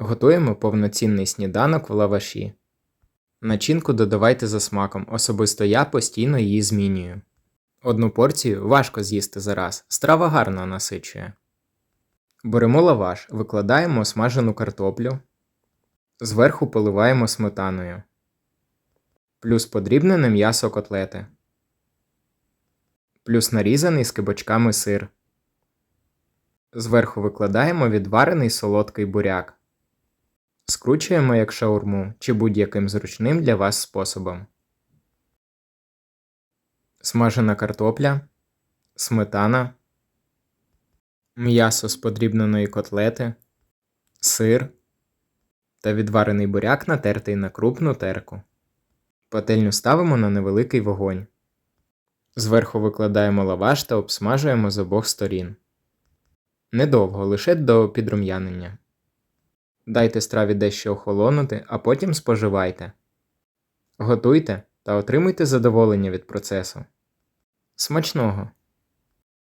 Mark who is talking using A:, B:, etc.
A: Готуємо повноцінний сніданок в лаваші. Начинку додавайте за смаком, особисто я постійно її змінюю. Одну порцію важко з'їсти за раз, страва гарно насичує. Беремо лаваш, викладаємо смажену картоплю, зверху поливаємо сметаною, плюс подрібнене м'ясо котлети, плюс нарізаний з кибочками сир. Зверху викладаємо відварений солодкий буряк. Скручуємо як шаурму чи будь-яким зручним для вас способом. Смажена картопля, сметана, м'ясо з подрібненої котлети, сир та відварений буряк натертий на крупну терку. Пательню ставимо на невеликий вогонь. Зверху викладаємо лаваш та обсмажуємо з обох сторін. Недовго, лише до підрум'янення. Дайте страві дещо охолонути, а потім споживайте. Готуйте та отримуйте задоволення від процесу. Смачного!